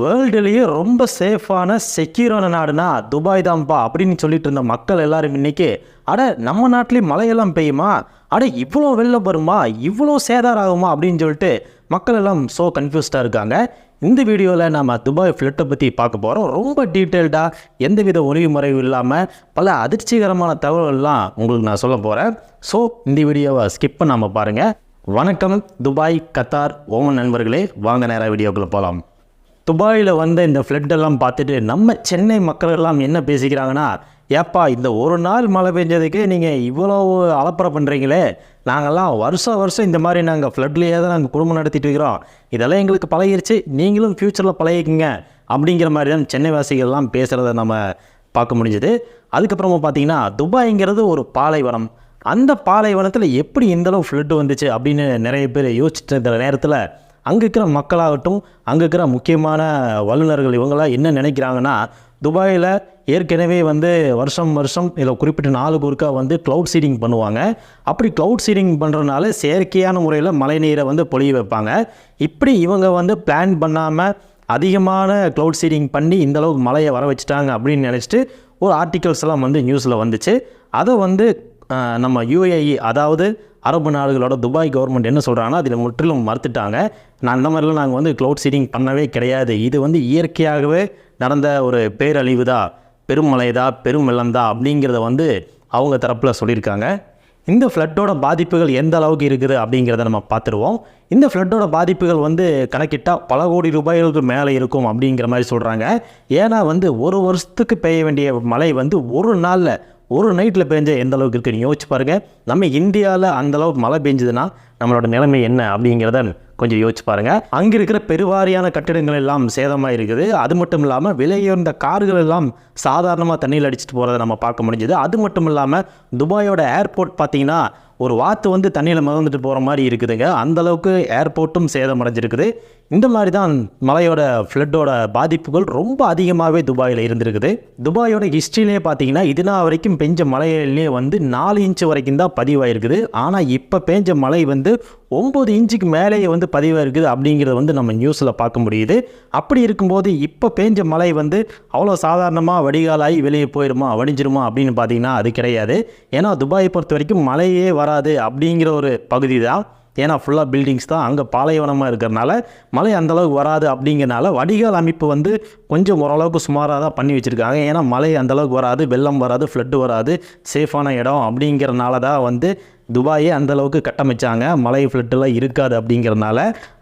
வேர்ல்டுலேயே ரொம்ப சேஃபான செக்யூரான நாடுனா துபாய் தான்ப்பா அப்படின்னு சொல்லிட்டு இருந்த மக்கள் எல்லாரும் இன்னைக்கு அட நம்ம நாட்டிலேயே மழையெல்லாம் பெய்யுமா? அட இவ்வளோ வெளில வருமா? இவ்வளோ சேதாரம் ஆகுமா அப்படின்னு சொல்லிட்டு மக்கள் எல்லாம் ஸோ கன்ஃபியூஸ்டாக இருக்காங்க. இந்த வீடியோவில் நம்ம துபாய் ஃப்ளட்டை பற்றி பார்க்க போகிறோம் ரொம்ப டீட்டெயில்டாக எந்தவித ஒளிவு முறையும் இல்லாமல் பல அதிர்ச்சிகரமான தகவல்கள்லாம் உங்களுக்கு நான் சொல்ல போகிறேன் ஸோ இந்த வீடியோவை ஸ்கிப் பண்ணாமல் பாருங்கள் வணக்கம் துபாய் கத்தார் ஓமன் நண்பர்களே. வாங்க நேராக வீடியோக்குள்ளே போகலாம் துபாயில் வந்த இந்த ஃப்ளட்டெல்லாம் பார்த்துட்டு நம்ம சென்னை மக்கள் எல்லாம் என்ன பேசிக்கிறாங்கன்னா ஏப்பா இந்த ஒரு நாள் மழை பெஞ்சதுக்கு நீங்கள் இவ்வளோ அலப்பறை பண்ணுறீங்களே நாங்கள்லாம் வருஷம் வருஷம் இந்த மாதிரி நாங்கள் ஃப்ளட்லேயே தான் நாங்கள் குடும்பம் நடத்திட்டு இருக்கிறோம். இதெல்லாம் எங்களுக்கு பழகிருச்சு. நீங்களும் ஃப்யூச்சரில் பழகிக்குங்க. அப்படிங்கிற மாதிரி தான் சென்னை வாசிகள்லாம் பேசுகிறத நம்ம பார்க்க முடிஞ்சது. அதுக்கப்புறமா பார்த்தீங்கன்னா துபாய்ங்கிறது ஒரு பாலைவனம். அந்த பாலைவனத்தில் எப்படி இந்தளவு ஃப்ளட்டு வந்துச்சு அப்படின்னு நிறைய பேர் யோசிச்சுட்டு இருந்த நேரத்தில் அங்கே இருக்கிற மக்களாகட்டும் அங்கே இருக்கிற முக்கியமான வல்லுநர்கள் இவங்களாம் என்ன நினைக்கிறாங்கன்னா துபாயில் ஏற்கனவே வந்து வருஷம் வருஷம் இதில் குறிப்பிட்ட நாலு ஒருக்கா வந்து க்ளவுட் சீடிங் பண்ணுவாங்க. அப்படி க்ளவுட் சீடிங் பண்ணுறதுனால செயற்கையான முறையில் மழைநீரை வந்து பொழிய வைப்பாங்க. இப்படி இவங்க வந்து பிளான் பண்ணாமல் அதிகமான க்ளவுட் சீடிங் பண்ணி இந்தளவுக்கு மழையை வர வச்சுட்டாங்க அப்படின்னு நினச்சிட்டு ஒரு ஆர்டிகல்ஸ் எல்லாம் வந்து நியூஸில் வந்துச்சு. அதை வந்து நம்ம யூஏஇ அதாவது அரபு நாடுகளோட துபாய் கவர்மெண்ட் என்ன சொல்கிறாங்கன்னா அதில் முற்றிலும் மறுத்துட்டாங்க. நான் அந்த மாதிரிலாம் நாங்கள் வந்து க்ளவுட் சீடிங் பண்ணவே கிடையாது. இது வந்து இயற்கையாகவே நடந்த ஒரு பேரழிவு தான் பெருமழை தான் பெரும் வெள்ளம் தான் அப்படிங்கிறத வந்து அவங்க தரப்பில் சொல்லியிருக்காங்க. இந்த ஃப்ளட்டோட பாதிப்புகள் எந்த அளவுக்கு இருக்குது அப்படிங்கிறத நம்ம பார்த்துருவோம். இந்த ஃப்ளட்டோட பாதிப்புகள் வந்து கணக்கிட்டால் பல கோடி ரூபாய்களுக்கு மேலே இருக்கும் அப்படிங்கிற மாதிரி சொல்கிறாங்க ஏன்னா வந்து ஒரு வருஷத்துக்கு பெய்ய வேண்டிய மழை வந்து ஒரு நாளில் ஒரு நைட்டில் பெஞ்ச எந்த அளவுக்கு இருக்குன்னு யோசிச்சு பாருங்கள் நம்ம இந்தியாவில் அந்த அளவுக்கு மழை பெஞ்சதுன்னா நம்மளோட நிலைமை என்ன அப்படிங்கிறத கொஞ்சம் யோசிச்சு பாருங்கள் அங்கே இருக்கிற பெருவாரியான கட்டிடங்கள் எல்லாம் சேதமாக இருக்குது. அது மட்டும் இல்லாமல் விலையுயர்ந்த கார்கள் எல்லாம் சாதாரணமாக தண்ணியில் அடிச்சிட்டு போகிறத நம்ம பார்க்க முடிஞ்சது. அது மட்டும் இல்லாமல் துபாயோட ஏர்போர்ட் பார்த்தீங்கன்னா ஒரு வாத்து வந்து தண்ணியில் மிதந்துட்டு போகிற மாதிரி இருக்குதுங்க. அந்தளவுக்கு ஏர்போர்ட்டும் சேதமடைஞ்சிருக்குது. இந்த மாதிரி தான் மலையோட ஃப்ளட்டோட பாதிப்புகள் ரொம்ப அதிகமாகவே துபாயில் இருந்திருக்குது. துபாயோட ஹிஸ்ட்ரியிலே பார்த்தீங்கன்னா இதுனா வரைக்கும் பெஞ்ச மலையிலே வந்து நாலு இன்ச் வரைக்கும் தான் பதிவாயிருக்குது. ஆனால் இப்போ பெஞ்ச மழை வந்து ஒம்பது இன்ச்சுக்கு மேலேயே வந்து பதிவாயிருக்குது அப்படிங்கிறத வந்து நம்ம நியூஸில் பார்க்க முடியுது. அப்படி இருக்கும்போது இப்போ பெஞ்ச மழை வந்து அவ்வளோ சாதாரணமாக வடிகாலாகி வெளியே போயிடுமா வடிஞ்சிருமா அப்படின்னு பார்த்தீங்கன்னா அது கிடையாது. ஏன்னா துபாயை பொறுத்த வரைக்கும் மழையே வராது அப்படிங்கிற ஒரு பகுதி தான் ஏன்னா ஃபுல்லாக பில்டிங்ஸ் தான் அங்கே பாலைவனமாக இருக்கிறனால மழை அந்த அளவுக்கு வராது அப்படிங்கிறனால வடிகால் அமைப்பு வந்து கொஞ்சம் ஓரளவுக்கு சுமாராக தான் பண்ணி வச்சுருக்காங்க. ஏன்னா மழை அந்த அளவுக்கு வராது வெள்ளம் வராது ஃப்ளட்டு வராது சேஃபான இடம் அப்படிங்கிறனால தான் வந்து துபாயே அந்தளவுக்கு கட்டமைச்சாங்க. மழை ஃப்ளட்டெல்லாம் இருக்காது அப்படிங்கிறனால.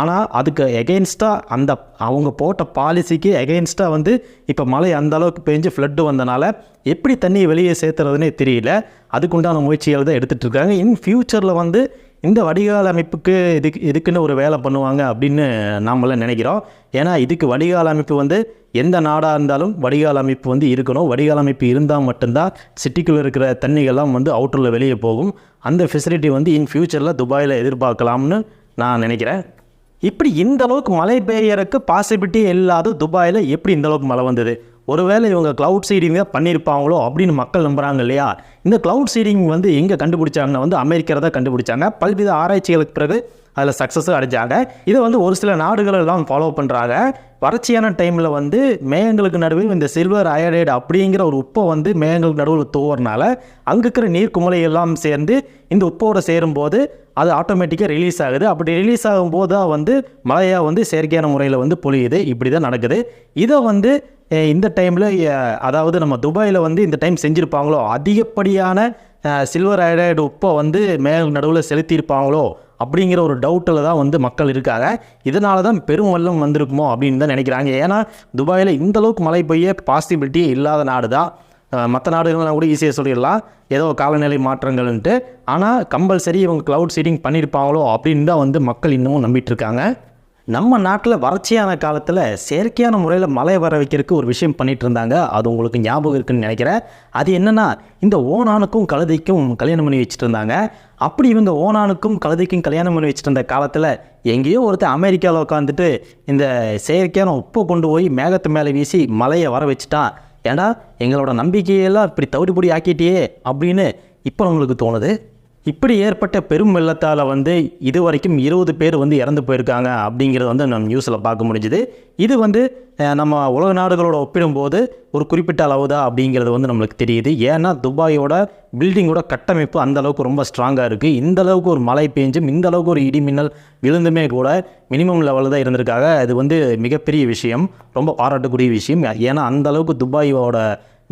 ஆனால் அதுக்கு எகெயின்ஸ்டாக அந்த அவங்க போட்ட பாலிசிக்கு எகெயின்ஸ்டாக வந்து இப்போ மழை அந்த அளவுக்கு பெஞ்சு ஃப்ளட்டு வந்தனால எப்படி தண்ணியை வெளியே சேர்த்துறதுனே தெரியல. அதுக்குண்டான முயற்சிகள் தான் எடுத்துகிட்டு இருக்காங்க. இன் ஃப்யூச்சரில் வந்து இந்த வடிகால் அமைப்புக்கு இதுக்கு இதுக்குன்னு ஒரு வேலை பண்ணுவாங்க அப்படின்னு நாமெல்லாம் நினைக்கிறோம். ஏன்னா இதுக்கு வடிகால் அமைப்பு வந்து எந்த நாடாக இருந்தாலும் வடிகால் அமைப்பு வந்து இருக்கணும். வடிகால் அமைப்பு இருந்தால் மட்டும்தான் சிட்டிக்குள்ளே இருக்கிற தண்ணிகள்லாம் வந்து அவுட்டரில் வெளியே போகும். அந்த ஃபெசிலிட்டி வந்து இன் ஃப்யூச்சரில் துபாயில் எதிர்பார்க்கலாம்னு நான் நினைக்கிறேன். இப்படி இந்த அளவுக்கு மழை பெய்யறதுக்கு பாசிபிலிட்டி இல்லாத துபாயில் எப்படி இந்த அளவுக்கு மழை வந்தது? ஒருவேளை இவங்க க்ளவுட் சீடிங்கை பண்ணியிருப்பாங்களோ அப்படின்னு மக்கள் நம்புகிறாங்க இல்லையா? இந்த க்ளவுட் சீடிங் வந்து எங்கே கண்டுபிடிச்சாங்கன்னா வந்து அமெரிக்கரை தான் கண்டுபிடிச்சாங்க. பல்வித ஆராய்ச்சிகளுக்கு பிறகு அதில் சக்ஸஸும் அடைஞ்சாங்க. இதை வந்து ஒரு சில நாடுகளெல்லாம் ஃபாலோ பண்ணுறாங்க வறட்சியான டைமில் வந்து மேகங்களுக்கு நடுவில் இந்த சில்வர் அயடைடு அப்படிங்கிற ஒரு உப்பை வந்து மேகங்களுக்கு நடுவில் தூவுறனால அங்கே இருக்கிற நீர் குமலையெல்லாம் சேர்ந்து இந்த உப்போட சேரும்போது அது ஆட்டோமேட்டிக்காக ரிலீஸ் ஆகுது. அப்படி ரிலீஸ் ஆகும்போது தான் வந்து மழையாக வந்து செயற்கையான முறையில் வந்து பொழியுது. இப்படி தான் நடக்குது. இதை வந்து இந்த டைமில் அதாவது நம்ம துபாயில் வந்து இந்த டைம் செஞ்சுருப்பாங்களோ? அதிகப்படியான சில்வர் அயடைடு உப்பை வந்து மேல் நடுவில் செலுத்தியிருப்பாங்களோ? அப்படிங்கிற ஒரு டவுட்டில் தான் வந்து மக்கள் இருக்காங்க. இதனால தான் பெரும் வெள்ளம் வந்திருக்குமோ? அப்படின்னு தான் நினைக்கிறாங்க. ஏன்னா துபாயில் இந்த அளவுக்கு மழை பெய்ய பாசிபிலிட்டியே இல்லாத நாடு தான். மற்ற நாடுகள்லாம் கூட ஈஸியாக சொல்லிடலாம். ஏதோ காலநிலை மாற்றங்கள்ன்ட்டு. ஆனால் கம்பல்சரி இவங்க க்ளவுட் சீடிங் பண்ணியிருப்பாங்களோ அப்படின்னு தான் வந்து மக்கள் இன்னமும் நம்பிட்டு இருக்காங்க. நம்ம நாட்டில் வறட்சியான காலத்தில் செயற்கையான முறையில் மழை வர வைக்கிறதுக்கு ஒரு விஷயம் பண்ணிட்டு இருந்தாங்க. அது உங்களுக்கு ஞாபகம் இருக்குன்னு நினைக்கிறேன். அது என்னென்னா இந்த ஓனானுக்கும் கழுதைக்கும் கல்யாணம் பண்ணி வச்சுட்டு இருந்தாங்க. அப்படி இவங்க ஓனானுக்கும் கழுதைக்கும் கல்யாணம் பண்ணி வச்சுட்டு இருந்த காலத்தில் எங்கேயோ ஒருத்தர் அமெரிக்காவில் உட்காந்துட்டு இந்த செயற்கையான உப்பை கொண்டு போய் மேகத்து மேலே வீசி மழையை வர வச்சுட்டான். ஏன்னா எங்களோட நம்பிக்கையெல்லாம் இப்படி தவிடுபடி ஆக்கிட்டியே அப்படின்னு இப்போ உங்களுக்கு தோணுது? இப்படி ஏற்பட்ட பெரும் வெள்ளத்தால் வந்து இது வரைக்கும் இருபது பேர் வந்து இறந்து போயிருக்காங்க அப்படிங்கிறது வந்து நம்ம நியூஸில் பார்க்க முடிஞ்சுது. இது வந்து நம்ம உலக நாடுகளோட ஒப்பிடும்போது ஒரு குறிப்பிட்ட அளவு தான் அப்படிங்கிறது வந்து நம்மளுக்கு தெரியுது. ஏன்னா துபாயோட பில்டிங்கோட கட்டமைப்பு அந்த அளவுக்கு ரொம்ப ஸ்ட்ராங்காக இருக்குது இந்த அளவுக்கு ஒரு மழை பெஞ்சும் இந்த அளவுக்கு ஒரு இடி மின்னல் விழுந்துமே கூட மினிமம் லெவலில் தான் இருந்திருக்காங்க. அது வந்து மிகப்பெரிய விஷயம் ரொம்ப பாராட்டக்கூடிய விஷயம். ஏன்னா அந்த அளவுக்கு துபாயோட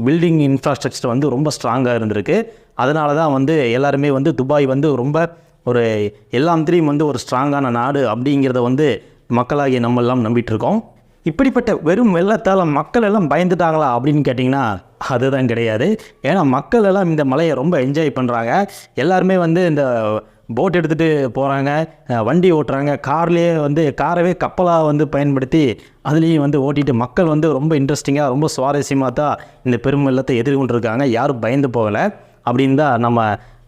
பில்டிங் இன்ஃப்ராஸ்ட்ரக்சர் வந்து ரொம்ப ஸ்ட்ராங்காக இருந்திருக்கு. அதனால தான் வந்து எல்லாருமே வந்து துபாய் வந்து ரொம்ப ஒரு எல்லாத்திலையும் வந்து ஒரு ஸ்ட்ராங்கான நாடு அப்படிங்கிறத வந்து மக்களாகிய நம்ம எல்லாம் இப்படிப்பட்ட வெறும் வெள்ளத்தால் மக்கள் எல்லாம் பயந்துட்டாங்களா அப்படின்னு கேட்டிங்கன்னா அதுதான் கிடையாது. ஏன்னா மக்கள் எல்லாம் இந்த மலையை ரொம்ப என்ஜாய் பண்ணுறாங்க எல்லாருமே வந்து இந்த போட் எடுத்துகிட்டு போகிறாங்க வண்டி ஓட்டுறாங்க. கார்லேயே வந்து காரவே கப்பலாக வந்து பயன்படுத்தி அதுலேயும் வந்து ஓட்டிட்டு மக்கள் வந்து ரொம்ப இன்ட்ரெஸ்டிங்காக ரொம்ப சுவாரஸ்யமாக தான் இந்த பெரும் வெள்ளத்தை எதிர்கொண்டிருக்காங்க. யாரும் பயந்து போகலை. அப்படின்னு தான் நம்ம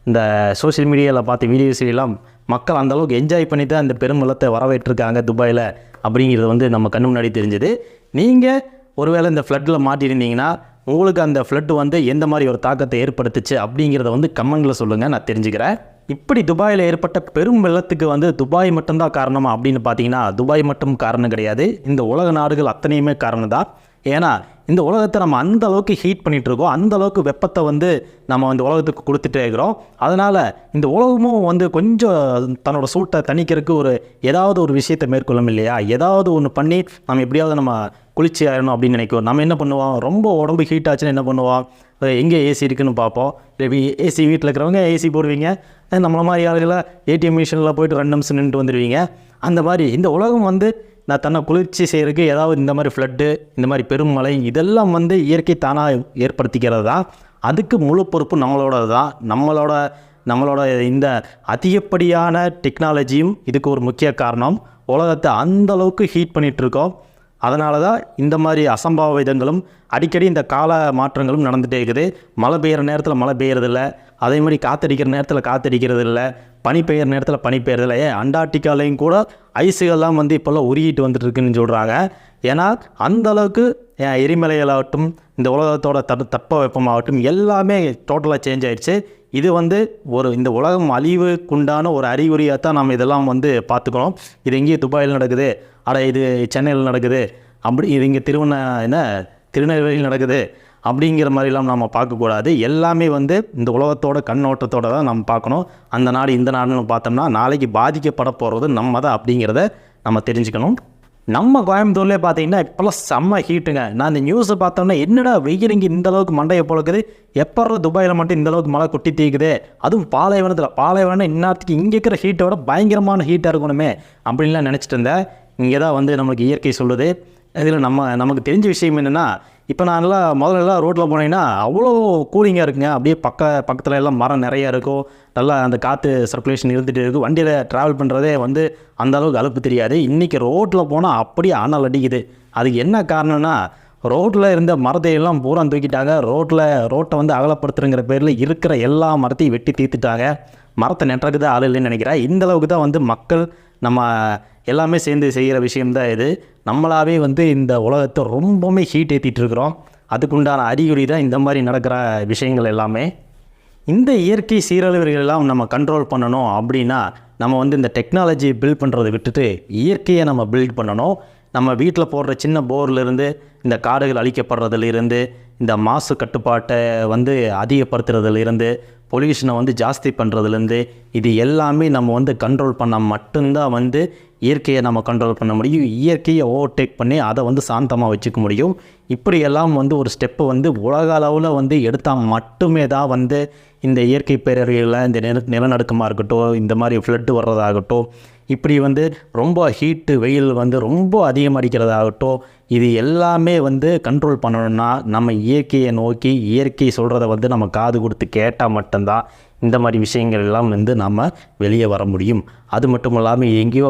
இந்த சோஷியல் மீடியாவில் பார்த்து வீடியோஸ்லாம் மக்கள் அந்த அளவுக்கு என்ஜாய் பண்ணி தான் இந்த பெரும் வெள்ளத்தை வரவேற்றிருக்காங்க துபாயில் அப்படிங்கிறது வந்து நம்ம கண்ணு முன்னாடி தெரிஞ்சுது. நீங்கள் ஒருவேளை இந்த ஃப்ளட்டில் மாட்டியிருந்தீங்கன்னா உங்களுக்கு அந்த ஃப்ளட் வந்து எந்த மாதிரி ஒரு தாக்கத்தை ஏற்படுத்துச்சு அப்படிங்கிறத வந்து கமெண்டில் சொல்லுங்கள் நான் தெரிஞ்சுக்கிறேன். இப்படி துபாயில் ஏற்பட்ட பெரும் வெள்ளத்துக்கு வந்து துபாய் மட்டும்தான் காரணமா அப்படின்னு பார்த்தீங்கன்னா துபாய் மட்டும் காரணம் கிடையாது. இந்த உலக நாடுகள் அத்தனையுமே காரணம் தான் ஏன்னா இந்த உலகத்தை நம்ம அந்த அளவுக்கு ஹீட் பண்ணிகிட்டு இருக்கோம் அந்த அளவுக்கு வெப்பத்தை வந்து நம்ம இந்த உலகத்துக்கு கொடுத்துட்டே இருக்கிறோம். அதனால் இந்த உலகமும் வந்து கொஞ்சம் தன்னோட சூட்டை தணிக்கிறதுக்கு ஒரு ஏதாவது ஒரு விஷயத்தை மேற்கொள்ளும் இல்லையா? ஏதாவது ஒன்று பண்ணி நம்ம எப்படியாவது நம்ம குளிர்ச்சி ஆயிடணும் அப்படின்னு நினைக்கிறோம். நம்ம என்ன பண்ணுவோம்? ரொம்ப உடம்பு ஹீட் ஆச்சுன்னா என்ன பண்ணுவோம்? எங்கே ஏசி இருக்குன்னு பார்ப்போம். ஏசி வீட்டில் இருக்கிறவங்க ஏசி போடுவீங்க. நம்மள மாதிரி ஆளுகளை ஏடிஎம் மிஷினில் போயிட்டு ரெண்டு நிமிஷம் நின்றுட்டு வந்துடுவீங்க. அந்த மாதிரி இந்த உலகம் வந்து நான் தன்னை குளிர்ச்சி செய்கிறதுக்கு ஏதாவது இந்த மாதிரி ஃப்ளட்டு இந்த மாதிரி பெருமழை இதெல்லாம் வந்து இயற்கை தானாக ஏற்படுத்திக்கிறது? தான் அதுக்கு முழு பொறுப்பு நம்மளோட தான் நம்மளோட நம்மளோட இந்த அதிகப்படியான டெக்னாலஜியும் இதுக்கு ஒரு முக்கிய காரணம். உலகத்தை அந்த அளவுக்கு ஹீட் பண்ணிகிட்ருக்கோம் அதனால தான் இந்த மாதிரி அசம்பாவிதங்களும் அடிக்கடி இந்த கால மாற்றங்களும் நடந்துகிட்டே இருக்குது. மழை பெய்கிற நேரத்தில் மழை பெய்யறதில்ல. அதே மாதிரி காத்தடிக்கிற நேரத்தில் காத்தடிக்கிறது இல்லை பனி பெய்கிற நேரத்தில் பனி பெய்யறதில்ல ஏன்? அண்டார்டிகாலையும் கூட ஐஸுகள்லாம் வந்து இப்போல்லாம் உருகிட்டு வந்துட்டு இருக்குன்னு சொல்கிறாங்க ஏன்னா அந்தளவுக்கு எரிமலைகளாகட்டும் இந்த உலகத்தோட தட் தட்ப வெப்பமாகட்டும் எல்லாமே டோட்டலாக சேஞ்ச் ஆகிடுச்சு இது வந்து ஒரு இந்த உலகம் அழிவுக்குண்டான ஒரு அறிகுறியாக தான் நம்ம இதெல்லாம் வந்து பார்த்துக்கணும் இது எங்கேயும் துபாயில் நடக்குது. அட இது சென்னையில் நடக்குது. அப்படி இது இங்கே திருவண்ண என்ன? திருநெல்வேலியில் நடக்குது. அப்படிங்கிற மாதிரிலாம் நம்ம பார்க்கக்கூடாது. எல்லாமே வந்து இந்த உலகத்தோட கண்ணோட்டத்தோட தான் நம்ம பார்க்கணும். அந்த நாடு இந்த நாடுன்னு பார்த்தோம்னா நாளைக்கு பாதிக்கப்பட போகிறது நம்ம தான் அப்படிங்கிறத நம்ம தெரிஞ்சுக்கணும். நம்ம கோயம்புத்தூர்லேயே பார்த்தீங்கன்னா இப்போல்லாம் செம்ம ஹீட்டுங்க நான் இந்த நியூஸை பார்த்தோம்னா என்னடா வெயில் இங்கே இந்த அளவுக்கு மண்டையை பொழுக்குது? எப்போ துபாயில் மட்டும் இந்த அளவுக்கு மழை கொட்டி தீக்குது அதுவும் பாலைவனத்தில். பாலைவனம் இந்நேரத்துக்கு இங்கே இருக்கிற ஹீட்டோட பயங்கரமான ஹீட்டாக இருக்கணுமே அப்படின்லாம் நினச்சிட்டு இருந்தேன். இங்கே தான் வந்து நம்மளுக்கு இயற்கை சொல்லுது. இதில் நம்ம நமக்கு தெரிஞ்ச விஷயம் என்னென்னா இப்போ நான்லாம் முதல்ல எல்லாம் ரோட்டில் போனீங்கன்னா அவ்வளோ கூலிங்காக இருக்குங்க. அப்படியே பக்க பக்கத்தில் எல்லாம் மரம் நிறைய இருக்கும். நல்லா அந்த காற்று சர்க்குலேஷன் இருந்துகிட்டு இருக்கும். வண்டியில் ட்ராவல் பண்ணுறதே வந்து அந்த அளவுக்கு அலுப்பு தெரியாது. இன்றைக்கி ரோட்டில் போனால் அப்படியே அனல் அடிக்குது. அதுக்கு என்ன காரணம்னா ரோட்டில் இருந்த மரத்தையெல்லாம் பூரா தூக்கிட்டாங்க. ரோட்டில் ரோட்டை வந்து அகலப்படுத்துறங்கிற பேரில் இருக்கிற எல்லா மரத்தையும் வெட்டி தீர்த்துட்டாங்க. மரத்தை நெட்டுறதுக்கு தான் ஆள் இல்லைன்னு நினைக்கிறேன். இந்த அளவுக்கு தான் வந்து மக்கள் நம்ம எல்லாமே சேர்ந்து செய்கிற விஷயம்தான் இது. நம்மளாவே வந்து இந்த உலகத்தை ரொம்பவுமே ஹீட் ஏற்றிட்டு இருக்கிறோம் அதுக்குண்டான அறிகுறி தான் இந்த மாதிரி நடக்கிற விஷயங்கள் எல்லாமே. இந்த இயற்கை சீரழிவுகளெல்லாம் நம்ம கண்ட்ரோல் பண்ணணும் அப்படின்னா நம்ம வந்து இந்த டெக்னாலஜி பில்ட் பண்ணுறதை விட்டுட்டு இயற்கையை நம்ம பில்ட் பண்ணணும். நம்ம வீட்டில் போடுற சின்ன போர்லேருந்து இந்த காடுகள் அழிக்கப்படுறதுலேருந்து இந்த மாசு கட்டுப்பாட்டை வந்து அதிகப்படுத்துறதுலேருந்து பொல்யூஷனை வந்து ஜாஸ்தி பண்ணுறதுலேருந்து இது எல்லாமே நம்ம வந்து கண்ட்ரோல் பண்ணால் மட்டும்தான் வந்து இயற்கையை நம்ம கண்ட்ரோல் பண்ண முடியும். இயற்கையை ஓவர்டேக் பண்ணி அதை வந்து சாந்தமாக வச்சுக்க முடியும். இப்படியெல்லாம் வந்து ஒரு ஸ்டெப்பு வந்து உலக அளவில் வந்து எடுத்தால் மட்டுமே தான் வந்து இந்த இயற்கை பேரறிகளில் இந்த நில நிலநடுக்கமாக இருக்கட்டும் இந்த மாதிரி ஃப்ளட்டு வர்றதாகட்டும் இப்படி வந்து ரொம்ப ஹீட்டு வெயில் வந்து ரொம்ப அதிகம் அடிக்கிறதாகட்டும் இது எல்லாமே வந்து கண்ட்ரோல் பண்ணணும்னா நம்ம இயற்கையை நோக்கி இயற்கை சொல்கிறத வந்து நம்ம காது கொடுத்து கேட்டால் மட்டும்தான் இந்த மாதிரி விஷயங்கள் எல்லாம் வந்து நம்ம வெளியே வர முடியும். அது மட்டும் இல்லாமல் எங்கேயோ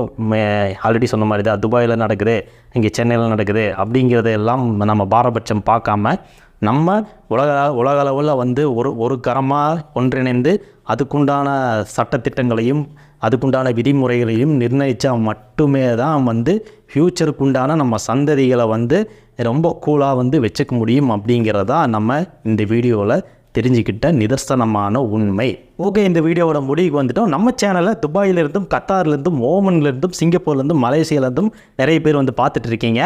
ஆல்ரெடி சொன்ன மாதிரி தான் துபாயில் நடக்குது இங்கே சென்னையில் நடக்குது அப்படிங்கிறத எல்லாம் நம்ம பாரபட்சம் பார்க்காம நம்ம உலக உலக அளவில் வந்து ஒரு ஒரு கரமாக ஒன்றிணைந்து அதுக்குண்டான சட்டத்திட்டங்களையும் அதுக்குண்டான விதிமுறைகளையும் நிர்ணயித்தா மட்டுமே தான் வந்து ஃப்யூச்சருக்குண்டான நம்ம சந்ததிகளை வந்து ரொம்ப கூலாக வந்து வச்சுக்க முடியும் அப்படிங்கிறதா நம்ம இந்த வீடியோவில் தெரிஞ்சுக்கிட்ட நிதர்சனமான உண்மை. ஓகே இந்த வீடியோவோட முடிவுக்கு வந்துட்டோம். நம்ம சேனலை துபாயிலிருந்தும் கத்தார்லேருந்தும் ஓமன்லேருந்தும் சிங்கப்பூர்லேருந்தும் மலேசியாலேருந்தும் நிறைய பேர் வந்து பார்த்துட்டு இருக்கீங்க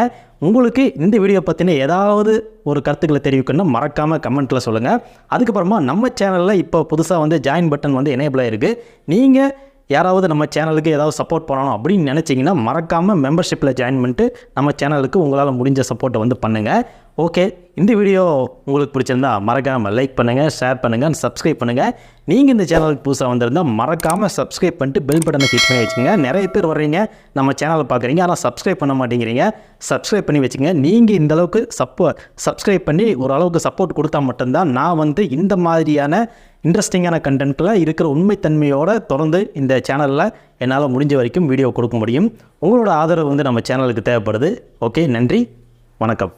உங்களுக்கு இந்த வீடியோ பற்றின ஏதாவது ஒரு கருத்துக்களை தெரிவிக்கணும்னா மறக்காமல் கமெண்ட்டில் சொல்லுங்கள் அதுக்கப்புறமா நம்ம சேனலில் இப்போ புதுசாக வந்து ஜாயின் பட்டன் வந்து எனேபிள் ஆகிருக்கு நீங்கள் யாராவது நம்ம சேனலுக்கு ஏதாவது சப்போர்ட் பண்ணணும் அப்படின்னு நினச்சிங்கன்னா மறக்காமல் மெம்பர்ஷிப்பில் ஜாயின் பண்ணிட்டு நம்ம சேனலுக்கு உங்களால் முடிஞ்ச சப்போர்ட்டை வந்து பண்ணுங்கள் ஓகே இந்த வீடியோ உங்களுக்கு பிடிச்சிருந்தா மறக்காமல் லைக் பண்ணுங்கள் ஷேர் பண்ணுங்கள் சப்ஸ்கிரைப் பண்ணுங்கள் நீங்கள் இந்த சேனலுக்கு புதுசாக வந்திருந்தால் மறக்காமல் சப்ஸ்கிரைப் பண்ணிட்டு பெல் பட்டனை கிளிக் பண்ணி வச்சுங்க நிறைய பேர் வர்றீங்க நம்ம சேனலை பார்க்குறீங்க ஆனால் சப்ஸ்கிரைப் பண்ண மாட்டேங்கிறீங்க. சப்ஸ்கிரைப் பண்ணி வச்சுங்க நீங்கள் இந்த அளவுக்கு சப்போ சப்ஸ்கிரைப் பண்ணி ஓரளவுக்கு சப்போர்ட் கொடுத்தா மட்டும்தான் நான் வந்து இந்த மாதிரியான இன்ட்ரெஸ்டிங்கான கண்டென்ட்டில் இருக்கிற உண்மைத்தன்மையோட தொடர்ந்து இந்த சேனலில் என்னால் முடிஞ்ச வரைக்கும் வீடியோ கொடுக்க முடியும். உங்களோட ஆதரவு வந்து நம்ம சேனலுக்கு தேவைப்படுது. ஓகே நன்றி வணக்கம்.